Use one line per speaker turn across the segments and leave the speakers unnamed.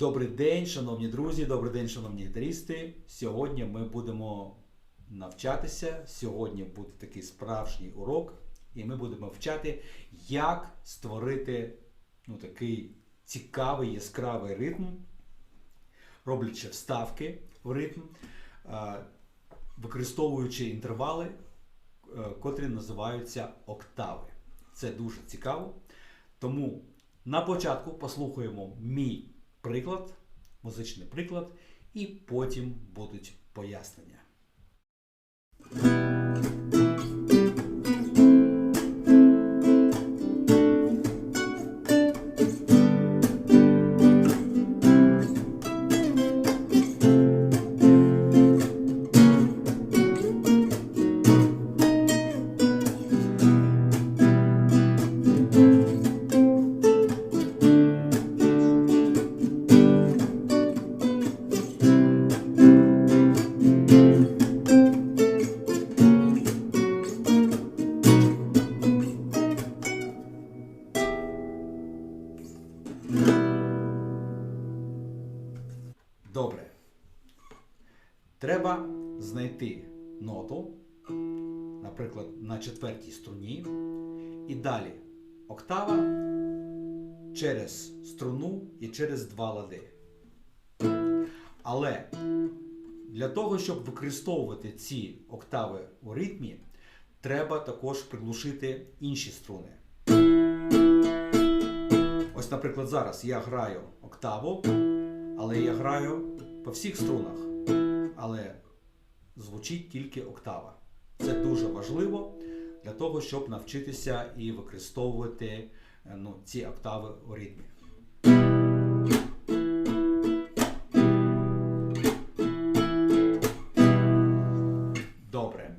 Добрий день, шановні друзі, добрий день, шановні гітаристи. Сьогодні ми будемо навчатися. Сьогодні буде такий справжній урок, і ми будемо вчати, як створити ну, такий цікавий яскравий ритм, роблячи вставки в ритм, використовуючи інтервали, е, котрі називаються октави. Це дуже цікаво. Тому на початку послухаємо мій приклад, музичний приклад, і потім будуть пояснення. Треба знайти ноту, наприклад, на четвертій струні, і далі октава через струну і через два лади. Але для того, щоб використовувати ці октави у ритмі, треба також приглушити інші струни. Ось, наприклад, зараз я граю октаву, але я граю по всіх струнах, але звучить тільки октава. Це дуже важливо для того, щоб навчитися і використовувати е, ну, ці октави у ритмі. Добре.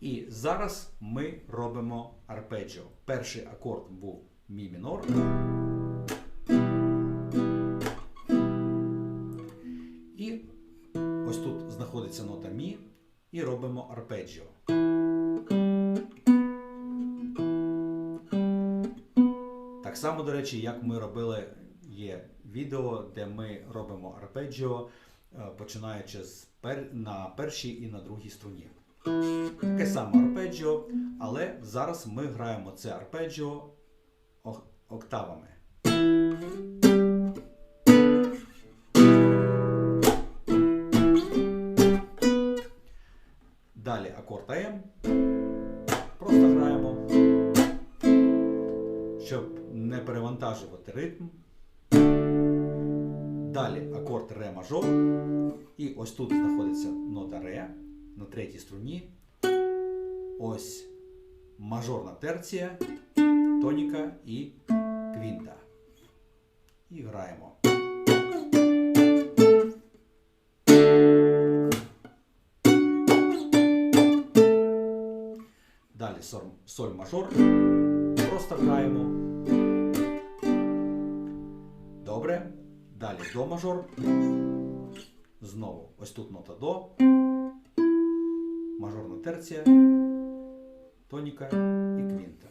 І зараз ми робимо арпеджіо. Перший акорд був мі мінор. Знаходиться нота мі і робимо арпеджіо. Так само, до речі, як ми робили, є відео, де ми робимо арпеджіо, е, починаючи з пер... на першій і на другій струні. Таке саме арпеджіо, але зараз ми граємо це арпеджіо октавами. Далі акорд АМ. Просто граємо, щоб не перевантажувати ритм. Далі акорд Ре мажор. І ось тут знаходиться нота Ре на третій струні. Ось мажорна терція, тоніка і квінта. І граємо. Далі соль, мажор. Просто граємо. Добре. Далі до мажор. Знову ось тут нота до. Мажорна терція, тоніка і квінта.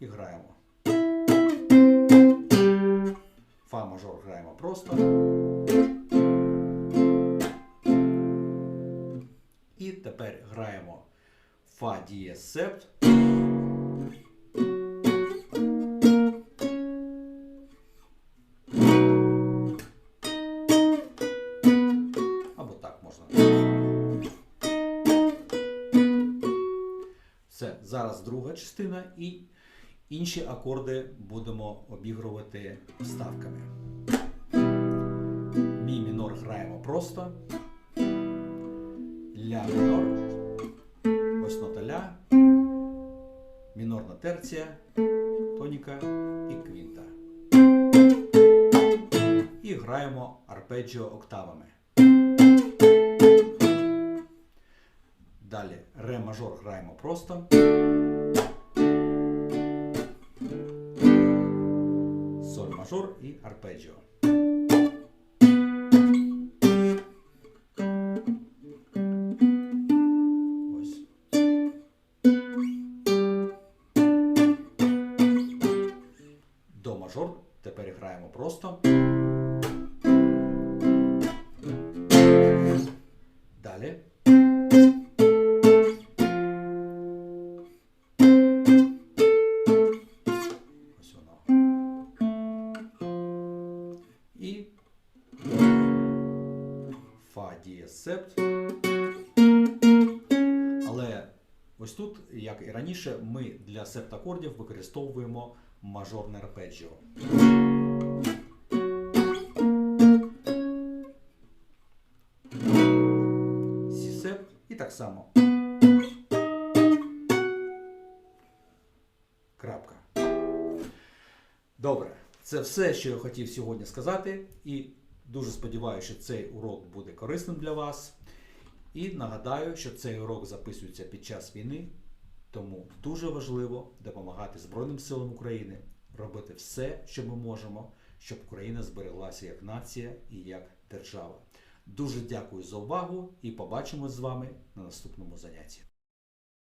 І граємо. Фа мажор граємо просто. І тепер граємо Фа дієс септ. Або так можна. Це зараз друга частина і інші акорди будемо обігрувати вставками. Мі мінор граємо просто. Ля мінор. Мінорна терція, тоніка і квінта. І граємо арпеджіо октавами. Далі ре мажор граємо просто. Соль мажор і арпеджіо. граємо просто. Далі. Ось воно. І фа дієс септ. Але ось тут, як і раніше, ми для септакордів використовуємо мажорне арпеджіо. Так само. Крапка. Добре, це все, що я хотів сьогодні сказати. І дуже сподіваюся, що цей урок буде корисним для вас. І нагадаю, що цей урок записується під час війни, тому дуже важливо допомагати Збройним силам України робити все, що ми можемо, щоб Україна збереглася як нація і як держава. Дуже дякую за увагу і побачимось з вами на наступному занятті.